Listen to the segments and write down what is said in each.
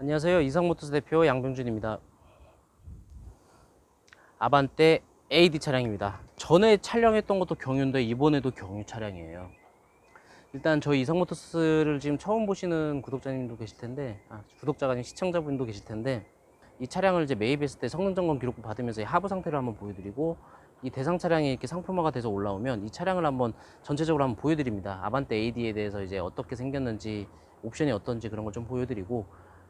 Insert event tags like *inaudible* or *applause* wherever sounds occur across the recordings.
안녕하세요. 이상모터스 대표 양병준입니다. 아반떼 AD 차량입니다. 전에 촬영했던 것도 경유인데 이번에도 경유 차량이에요. 일단 저희 이상모터스를 지금 처음 보시는 구독자님도 계실 텐데, 아, 구독자가 아닌 시청자분도 계실 텐데, 이 차량을 이제 매입했을 때 성능 점검 기록부 받으면서 이 하부 상태를 한번 보여드리고, 이 대상 차량이 이렇게 상품화가 돼서 올라오면 이 차량을 한번 전체적으로 한번 보여드립니다. 아반떼 AD에 대해서 이제 어떻게 생겼는지, 옵션이 어떤지 그런 걸 좀 보여드리고,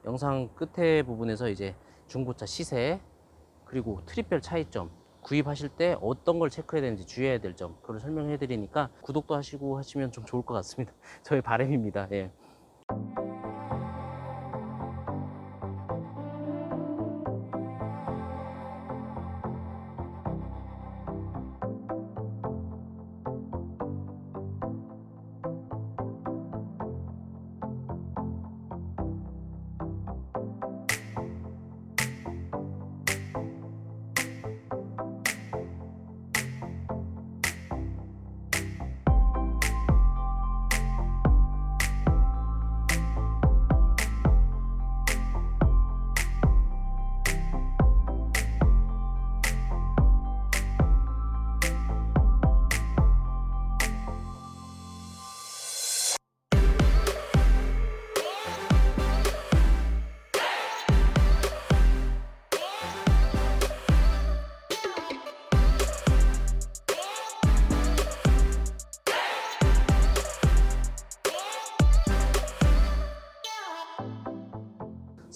영상 끝에 부분에서 이제 중고차 시세, 그리고 트립별 차이점, 구입하실 때 어떤 걸 체크해야 되는지 주의해야 될 점, 그걸 설명해 드리니까 구독도 하시고 하시면 좀 좋을 것 같습니다. *laughs* 저의 바람입니다. 예.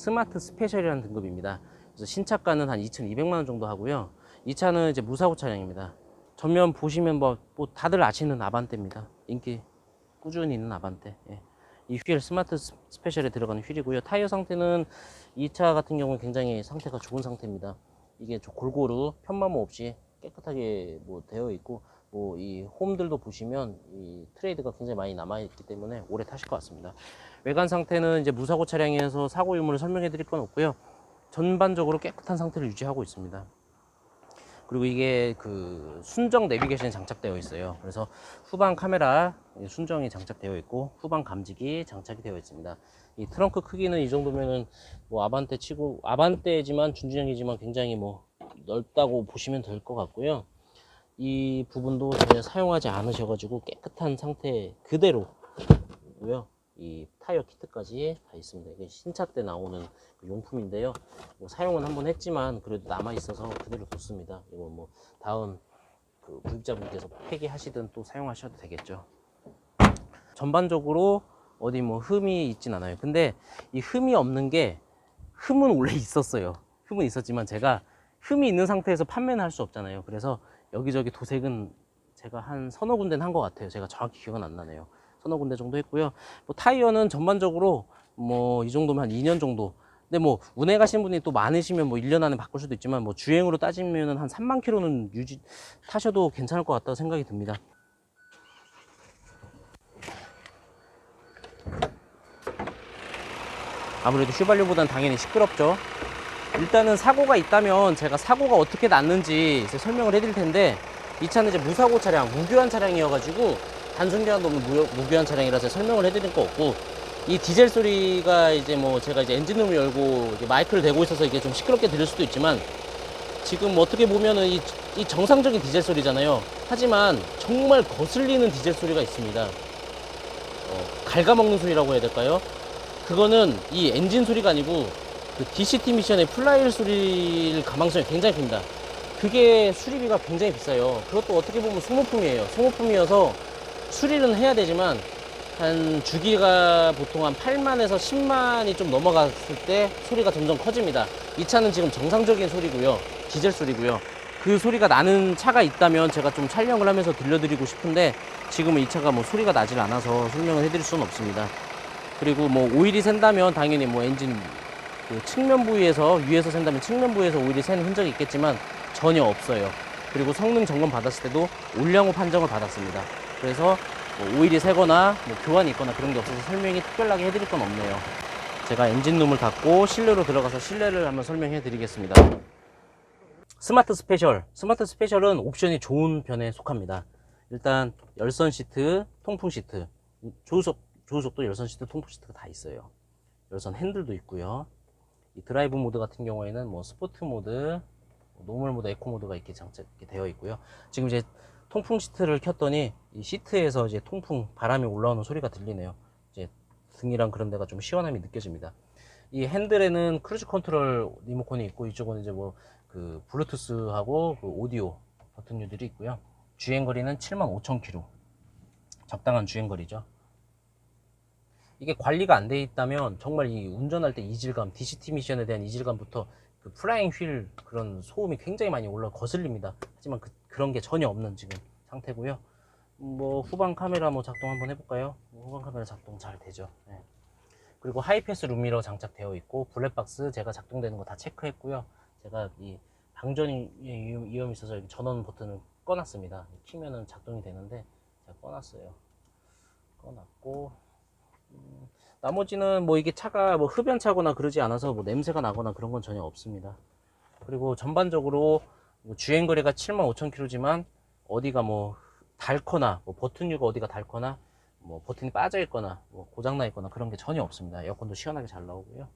스마트 스페셜이라는 등급입니다. 그래서 신차가는 한 2,200만 원 정도 하고요. 이 차는 이제 무사고 차량입니다. 전면 보시면 뭐, 뭐 다들 아시는 아반떼입니다. 인기 꾸준히 있는 아반떼. 예. 이휠 스마트 스- 스페셜에 들어가는 휠이고요. 타이어 상태는 이 차 같은 경우는 굉장히 상태가 좋은 상태입니다. 이게 좀 골고루 편마모 없이 깨끗하게 뭐 되어 있고 뭐 이 홈들도 보시면 이 트레이드가 굉장히 많이 남아 있기 때문에 오래 타실 것 같습니다. 외관 상태는 이제 무사고 차량이어서 사고 유무를 설명해 드릴 건 없고요. 전반적으로 깨끗한 상태를 유지하고 있습니다. 그리고 이게 그 순정 내비게이션이 장착되어 있어요. 그래서 후방 카메라 순정이 장착되어 있고 후방 감지기 장착이 되어 있습니다. 이 트렁크 크기는 이 정도면은 뭐 아반떼 치고 아반떼지만 준준형이지만 굉장히 뭐 넓다고 보시면 될 것 같고요. 이 부분도 전혀 사용하지 않으셔가지고 깨끗한 상태 그대로고요. 이 타이어 키트까지 다 있습니다. 이게 신차 때 나오는 그 용품인데요. 뭐 사용은 한번 했지만 그래도 남아 있어서 그대로 뒀습니다. 이거 뭐 다음 그 구입자분께서 폐기하시든 또 사용하셔도 되겠죠. 전반적으로 어디 뭐 흠이 있진 않아요. 근데 이 흠이 없는 게 흠은 원래 있었어요. 흠은 있었지만 제가 흠이 있는 상태에서 판매는 할 수 없잖아요. 그래서 여기저기 도색은 제가 한 서너 군데는 한 것 같아요. 제가 정확히 기억은 안 나네요. 서너 군데 정도 했고요. 뭐 타이어는 전반적으로 뭐 이 정도면 한 2년 정도. 근데 뭐 운행 가신 분이 또 많으시면 뭐 1년 안에 바꿀 수도 있지만 뭐 주행으로 따지면은 한 3만 킬로는 유지 타셔도 괜찮을 것 같다고 생각이 듭니다. 아무래도 휘발유보다는 당연히 시끄럽죠. 일단은 사고가 있다면 제가 사고가 어떻게 났는지 설명을 해드릴 텐데 이 차는 이제 무사고 차량, 무교환 차량이어가지고 단순 교환도 없는 무, 무교환 차량이라서 설명을 해드릴 거 없고 이 디젤 소리가 이제 뭐 제가 이제 엔진룸을 열고 이렇게 마이크를 대고 있어서 이게 좀 시끄럽게 들릴 수도 있지만 지금 어떻게 보면은 이, 이 정상적인 디젤 소리잖아요. 하지만 정말 거슬리는 디젤 소리가 있습니다. 어, 갉아먹는 소리라고 해야 될까요? 그거는 이 엔진 소리가 아니고 그 DCT 미션의 플라이힐 소리를 가망성이 굉장히 큽니다. 그게 수리비가 굉장히 비싸요. 그것도 어떻게 보면 소모품이에요. 소모품이어서 수리는 해야 되지만 한 주기가 보통 한 8만에서 10만이 좀 넘어갔을 때 소리가 점점 커집니다. 이 차는 지금 정상적인 소리고요. 디젤 소리고요. 그 소리가 나는 차가 있다면 제가 좀 촬영을 하면서 들려드리고 싶은데 지금은 이 차가 뭐 소리가 나질 않아서 설명을 해드릴 수는 없습니다. 그리고 뭐 오일이 샌다면 당연히 뭐 엔진 그 측면 부위에서 위에서 샌다면 측면 부위에서 오일이 샌 흔적이 있겠지만 전혀 없어요. 그리고 성능 점검 받았을 때도 올량호 판정을 받았습니다. 그래서 뭐 오일이 새거나 뭐 교환이 있거나 그런 게 없어서 설명이 특별하게 해드릴 건 없네요. 제가 엔진룸을 닫고 실내로 들어가서 실내를 한번 설명해 드리겠습니다. 스마트 스페셜. 스마트 스페셜은 옵션이 좋은 편에 속합니다. 일단 열선 시트, 통풍 시트, 조수석, 조수석도 열선 시트, 통풍 시트가 다 있어요. 열선 핸들도 있고요. 이 드라이브 모드 같은 경우에는 뭐 스포트 모드, 노멀 모드, 에코 모드가 이렇게 장착 이렇게 되어 있고요. 지금 이제 통풍 시트를 켰더니 이 시트에서 이제 통풍 바람이 올라오는 소리가 들리네요. 이제 등이랑 그런 데가 좀 시원함이 느껴집니다. 이 핸들에는 크루즈 컨트롤 리모컨이 있고 이쪽은 이제 뭐 그 블루투스하고 그 오디오 버튼류들이 있고요. 주행 거리는 75,000km. 적당한 주행 거리죠. 이게 관리가 안 돼 있다면 정말 이 운전할 때 이질감, DCT 미션에 대한 이질감부터 그 플라잉 휠 그런 소음이 굉장히 많이 올라 거슬립니다. 하지만 그, 그런 게 전혀 없는 지금 상태고요. 뭐 후방 카메라 뭐 작동 한번 해볼까요? 뭐 후방 카메라 작동 잘 되죠. 네. 그리고 하이패스 룸미러 장착되어 있고 블랙박스 제가 작동되는 거 다 체크했고요. 제가 이 방전 위험이 있어서 전원 버튼을 꺼놨습니다. 키면은 작동이 되는데 제가 꺼놨어요. 꺼놨고 음, 나머지는 뭐 이게 차가 뭐 흡연차거나 그러지 않아서 뭐 냄새가 나거나 그런 건 전혀 없습니다. 그리고 전반적으로 뭐 주행 거리가 75,000km지만 어디가 뭐 닳거나 뭐 버튼류가 어디가 닳거나 뭐 버튼이 빠져 있거나 뭐 고장 나 있거나 그런 게 전혀 없습니다. 에어컨도 시원하게 잘 나오고요.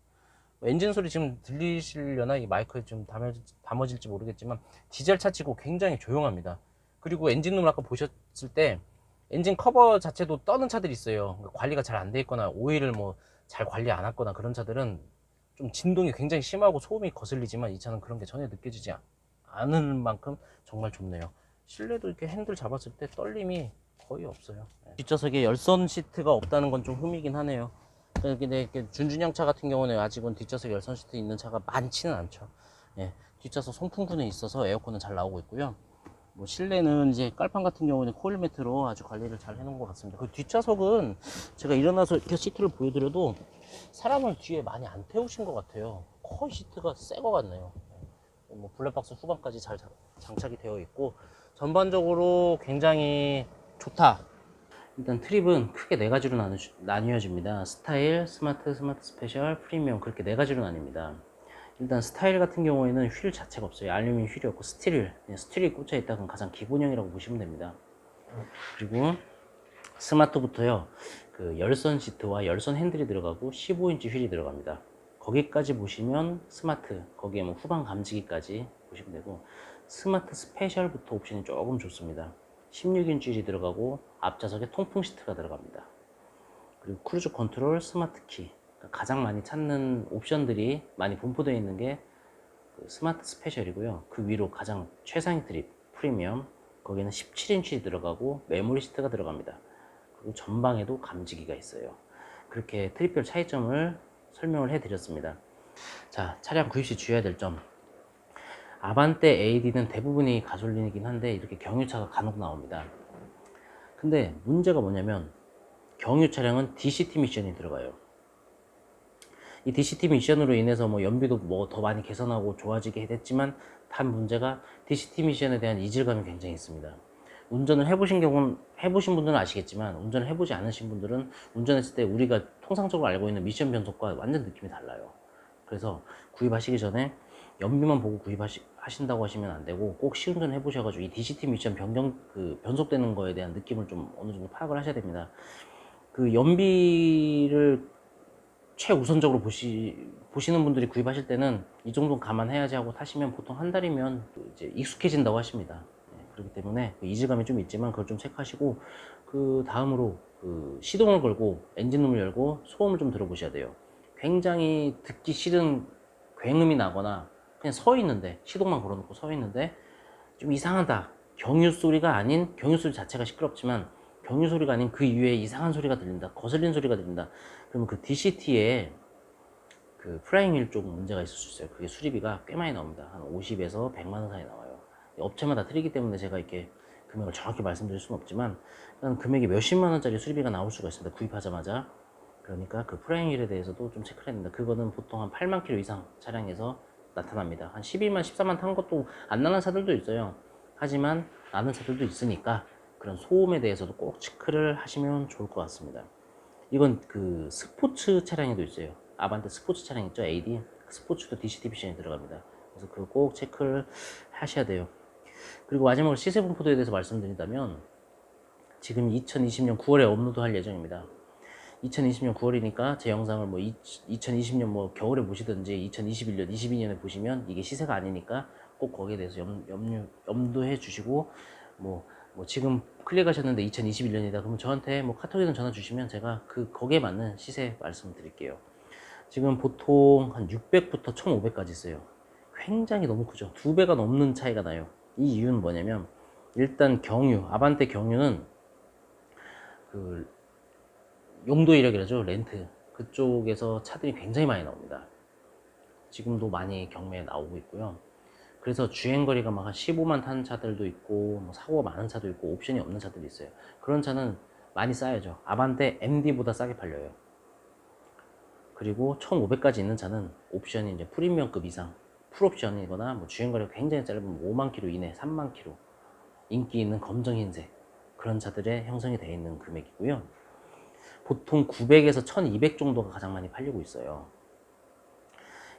뭐 엔진 소리 지금 들리시려나 이 마이크에 좀 담아질, 담아질 지 모르겠지만 디젤 차치고 굉장히 조용합니다. 그리고 엔진룸을 아까 보셨을 때 엔진 커버 자체도 떠는 차들이 있어요. 그러니까 관리가 잘 안 돼 있거나 오일을 뭐 잘 관리 안 했거나 그런 차들은 좀 진동이 굉장히 심하고 소음이 거슬리지만 이 차는 그런 게 전혀 느껴지지 않- 않은 만큼 정말 좋네요. 실내도 이렇게 핸들 잡았을 때 떨림이 거의 없어요. 네. 뒷좌석에 열선 시트가 없다는 건 좀 흠이긴 하네요. 근데 이렇게 준준형 차 같은 경우는 아직은 뒷좌석에 열선 시트 있는 차가 많지는 않죠. 예, 뒷좌석 송풍구는 있어서 에어컨은 잘 나오고 있고요. 뭐 실내는 이제 깔판 같은 경우는 코일 매트로 아주 관리를 잘 해놓은 것 같습니다. 그 뒷좌석은 제가 일어나서 이렇게 시트를 보여드려도 사람을 뒤에 많이 안 태우신 것 같아요. 거의 시트가 새 것 같네요. 뭐 블랙박스 후방까지 잘 장- 장착이 되어 있고 전반적으로 굉장히 좋다. 일단 트립은 크게 네 가지로 나누, 나뉘어집니다. 스타일, 스마트, 스마트 스페셜, 프리미엄 그렇게 네 가지로 나뉩니다. 일단 스타일 같은 경우에는 휠 자체가 없어요. 알루미늄 휠이 없고 스틸, 스틸이 꽂혀 있다는 가장 기본형이라고 보시면 됩니다. 그리고 스마트부터요. 그 열선 시트와 열선 핸들이 들어가고 15인치 휠이 들어갑니다. 거기까지 보시면 스마트, 거기에 뭐 후방 감지기까지 보시면 되고 스마트 스페셜부터 옵션이 조금 좋습니다. 16인치 휠이 들어가고 앞좌석에 통풍 시트가 들어갑니다. 그리고 크루즈 컨트롤, 스마트 키. 그러니까 가장 많이 찾는 옵션들이 많이 분포되어 있는 게그 스마트 스페셜이고요. 그 위로 가장 최상위 트립, 프리미엄. 거기는 17인치 들어가고 메모리 시트가 들어갑니다. 그리고 전방에도 감지기가 있어요. 그렇게 트립별 차이점을 설명을 해드렸습니다. 자, 차량 구입 시 주의해야 될 점. 아반떼 AD는 대부분이 가솔린이긴 한데 이렇게 경유차가 간혹 나옵니다. 근데 문제가 뭐냐면 경유 차량은 DCT 미션이 들어가요. 이 DCT 미션으로 인해서 뭐 연비도 뭐 더 많이 개선하고 좋아지게 됐지만 단 문제가 DCT 미션에 대한 이질감이 굉장히 있습니다. 운전을 해보신 경우는 해보신 분들은 아시겠지만 운전을 해보지 않으신 분들은 운전했을 때 우리가 통상적으로 알고 있는 미션 변속과 완전 느낌이 달라요. 그래서 구입하시기 전에 연비만 보고 구입하신다고 하시면 안 되고 꼭 시운전 해보셔가지고 이 DCT 미션 변경 그 변속되는 거에 대한 느낌을 좀 어느 정도 파악을 하셔야 됩니다. 그 연비를 최우선적으로 보시, 보시는 분들이 구입하실 때는 이 정도는 감안해야지 하고 타시면 보통 한 달이면 이제 익숙해진다고 하십니다. 네, 그렇기 때문에 그 이질감이 좀 있지만 그걸 좀 체크하시고 그 다음으로 그 시동을 걸고 엔진룸을 열고 소음을 좀 들어보셔야 돼요. 굉장히 듣기 싫은 굉음이 나거나 그냥 서 있는데 시동만 걸어놓고 서 있는데 좀 이상하다. 경유 소리가 아닌 경유 소리 자체가 시끄럽지만 경유 소리가 아닌 그 이외에 이상한 소리가 들린다. 거슬린 소리가 들린다. 그러면 그 DCT에 그 프라잉 휠쪽 문제가 있을 수 있어요. 그게 수리비가 꽤 많이 나옵니다. 한 50에서 100만 원 사이 나와요. 업체마다 틀리기 때문에 제가 이렇게 금액을 정확히 말씀드릴 수는 없지만 일단 금액이 몇십만 원짜리 수리비가 나올 수가 있습니다. 구입하자마자. 그러니까 그 프라잉 휠에 대해서도 좀 체크를 해야 됩니다. 그거는 보통 한 8만 킬로 이상 차량에서 나타납니다. 한 12만, 14만 탄 것도 안 나는 차들도 있어요. 하지만 나는 차들도 있으니까 그런 소음에 대해서도 꼭 체크를 하시면 좋을 것 같습니다. 이건 그 스포츠 차량에도 있어요. 아반떼 스포츠 차량 있죠? AD. 그 스포츠도 DCT 미션이 들어갑니다. 그래서 그거 꼭 체크를 하셔야 돼요. 그리고 마지막으로 시세 분포도에 대해서 말씀드린다면 지금 2020년 9월에 업로드 할 예정입니다. 2020년 9월이니까 제 영상을 뭐 2020년 뭐 겨울에 보시든지 2021년, 22년에 보시면 이게 시세가 아니니까 꼭 거기에 대해서 염, 염, 염두해 주시고 뭐, 뭐 지금 클릭하셨는데 2021년이다 그러면 저한테 뭐 카톡이든 전화 주시면 제가 그 거기에 맞는 시세 말씀드릴게요. 지금 보통 한 600부터 1500까지 있어요. 굉장히 너무 크죠. 두 배가 넘는 차이가 나요. 이 이유는 뭐냐면 일단 경유, 아반떼 경유는 그 용도 이력이라죠. 렌트. 그쪽에서 차들이 굉장히 많이 나옵니다. 지금도 많이 경매에 나오고 있고요. 그래서 주행거리가 막 한 15만 타는 차들도 있고, 뭐 사고가 많은 차도 있고, 옵션이 없는 차들이 있어요. 그런 차는 많이 싸야죠. 아반떼 MD보다 싸게 팔려요. 그리고 1500까지 있는 차는 옵션이 이제 프리미엄급 이상, 풀옵션이거나 뭐 주행거리가 굉장히 짧은 5만 킬로 이내, 3만 킬로, 인기 있는 검정 흰색, 그런 차들의 형성이 되어 있는 금액이고요. 보통 900에서 1200 정도가 가장 많이 팔리고 있어요.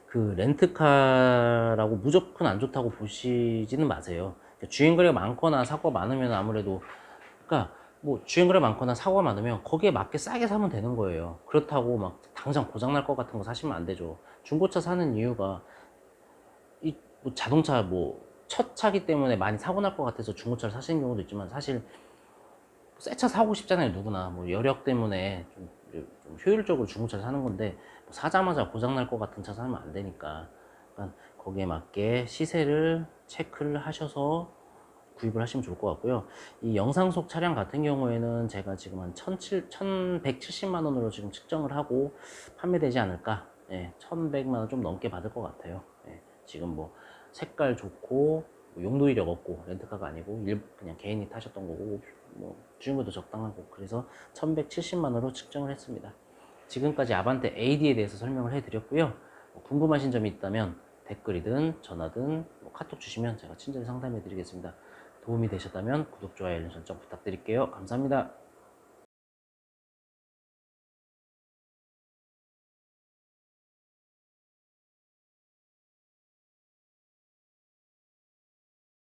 그 렌트카라고 무조건 안 좋다고 보시지는 마세요. 그러니까 주행거리가 많거나 사고가 많으면 아무래도 그러니까 뭐 주행거리가 많거나 사고가 많으면 거기에 맞게 싸게 사면 되는 거예요. 그렇다고 막 당장 고장 날 것 같은 거 사시면 안 되죠. 중고차 사는 이유가 이 뭐 자동차 뭐 첫 차기 때문에 많이 사고 날 것 같아서 중고차를 사시는 경우도 있지만 사실 새 차 사고 싶잖아요 누구나 뭐 여력 때문에 좀, 좀 효율적으로 중고차를 사는 건데 뭐 사자마자 고장 날 것 같은 차 사면 안 되니까 그러니까 거기에 맞게 시세를 체크를 하셔서 구입을 하시면 좋을 것 같고요. 이 영상 속 차량 같은 경우에는 제가 지금 한 1170만 원으로 지금 측정을 하고 판매되지 않을까? 예, 1100만 원 좀 넘게 받을 것 같아요. 예, 지금 뭐 색깔 좋고 뭐 용도 이력 없고 렌트카가 아니고 일, 그냥 개인이 타셨던 거고 뭐 주행거도 적당하고 그래서 1170만 원으로 측정을 했습니다. 지금까지 아반떼 AD에 대해서 설명을 해드렸고요. 뭐 궁금하신 점이 있다면 댓글이든 전화든 뭐 카톡 주시면 제가 친절히 상담해 드리겠습니다. 도움이 되셨다면 구독, 좋아요, 알림 설정 부탁드릴게요. 감사합니다.